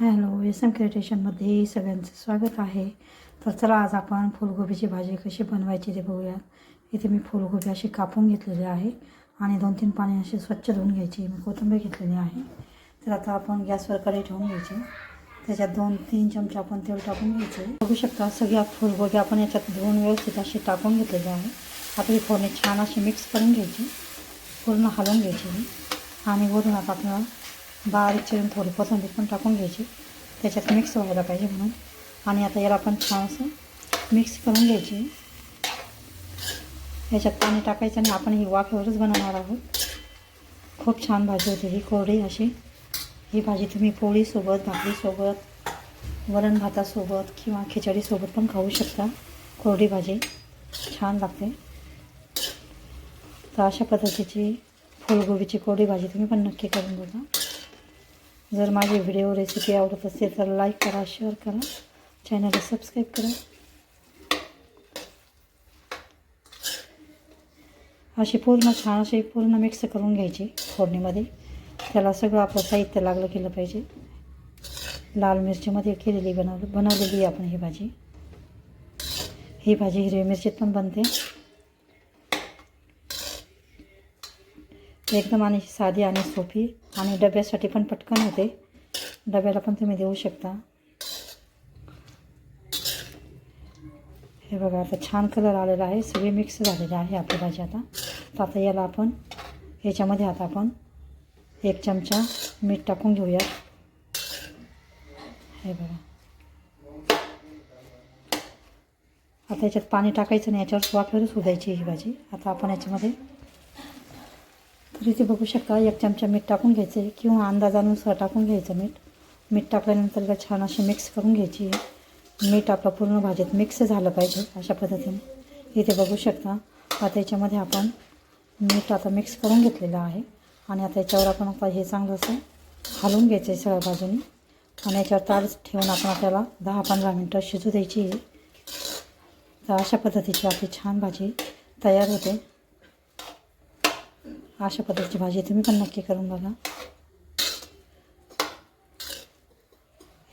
Hello S M क्रिएटेशनमध्ये सगळ्यांचं स्वागत आहे. तर चला आज आपण फुलगोबीची भाजी कशी बनवायची ते बघूया इथे मी फुलगोबी अशी कापून घेतलेली आहे आणि दोन तीन पाणी अशी स्वच्छ धुवून घ्यायची. मी कोथिंबीर घेतलेली आहे. तर आता आपण गॅसवर कढई ठेवून घ्यायची. त्याच्यात दोन तीन चमचे आपण तेल टाकून घ्यायचे. बघू शकता सगळ्या फुलगोबी आपण याच्यात धुवून व्यवस्थित अशी टाकून घेतलेली आहे आता ही फोडणी छान अशी मिक्स करून घ्यायची. पूर्ण हलवून घ्यायची. आणि वरून आता आपल्याला बारीक चिरून थोडी कोथिंबीर पण टाकून घ्यायची. त्याच्यात मिक्स व्हायला पाहिजे म्हणून. आणि आता याला पण छान असं मिक्स करून घ्यायची. याच्यात पाणी टाकायचं आणि आपण ही वाफेवरच बनवणार आहोत. खूप छान भाजी होते ही कोरडी अशी. ही भाजी तुम्ही पोळीसोबत भाकरीसोबत वरण भातासोबत किंवा खिचडीसोबत पण खाऊ शकता. कोरडी भाजी छान लागते. तर अशा पद्धतीची फुलगोबीची कोरडी भाजी तुम्ही पण नक्की करून बघा. जर माझी व्हिडिओ रेसिपी आवडत तर लाईक करा शेअर करा चॅनलला सबस्क्राईब करा। अशी पूर्ण छान अशी पूर्ण मिक्स करून घ्यायची फोडणीमध्ये. त्याला सगळं आपलं साहित्य लागलं केलं पाहिजे. लाल मिरचीमध्ये केलेली बनव, बनवलेली आपण ही भाजी. ही भाजी हिरवी मिरचीत पण बनते. एकदम आणि साधी आणि सोपी आणि डब्यासाठी पण पटकन होते डब्याला पण तुम्ही देऊ शकता. हे बघा आता छान कलर आलेला आहे. सगळे मिक्स झालेले आहे आपली भाजी आता. तर आता याला आपण याच्यामध्ये आता आपण एक चमचा मीठ टाकून घेऊया. हे बघा. आता याच्यात पाणी टाकायचं नाही याच्यावर वाफेवरच उदायची ही भाजी. आता आपण याच्यामध्ये तर इथे बघू शकता एक चमचा मीठ टाकून घ्यायचं आहे किंवा अंदाजानुसार टाकून घ्यायचं मीठ. मीठ टाकल्यानंतर का छान अशी मिक्स करून घ्यायची मीठ आपलं पूर्ण भाजीत मिक्स झालं पाहिजे अशा पद्धतीने. इथे बघू शकता आता याच्यामध्ये आपण मीठ आता मिक्स करून घेतलेलं आहे. आणि आता याच्यावर आपण आता हे चांगलं असं हलवून घ्यायचं आहे सगळ्या बाजूनी. आणि याच्यावर तारच ठेवून आपण आपल्याला दहा पंधरा मिनटं शिजू द्यायची तर अशा पद्धतीची आपली छान भाजी तयार होते. अशा पद्धतीची भाजी तुम्ही पण नक्की करून बघा.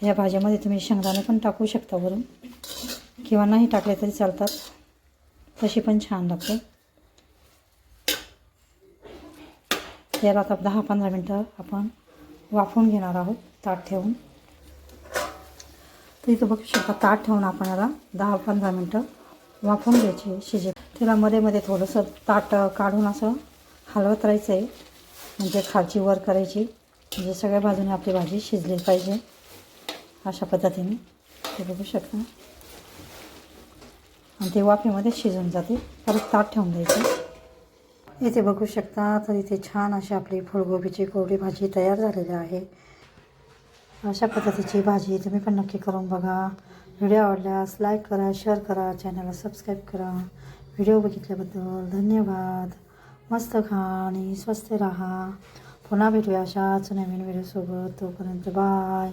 या भाज्यामध्ये तुम्ही शेंगदाणे पण टाकू शकता वरून. किंवा नाही टाकले तरी चालतात. तशी पण छान लागते. याला आता दहा पंधरा मिनटं आपण वाफवून घेणार आहोत. ताट ठेवून. तर इथं बघू शकता ताट ठेवून आपण याला दहा पंधरा मिनटं वाफवून घ्यायची शिजे तिला मध्ये मध्ये थोडंसं ताट काढून असं हलवत राहायचं आहे म्हणजे खालची वर करायची. म्हणजे सगळ्या बाजूने आपली भाजी शिजली पाहिजे. अशा पद्धतीने. ते बघू शकता. आणि ते वाफेमध्ये शिजून जाते. परत ताट ठेवून द्यायचं. इथे बघू शकता. तर इथे छान अशी आपली फुलगोबीची कोरडी भाजी तयार झालेली आहे. अशा पद्धतीची भाजी तुम्ही पण नक्की करून बघा. व्हिडिओ आवडल्यास लाईक करा शेअर करा चॅनलला सबस्क्राईब करा. व्हिडिओ बघितल्याबद्दल धन्यवाद. मस्त खा आणि स्वस्त राहा पुन्हा भेटूया अशाच नवीन व्हिडिओसोबत तोपर्यंत बाय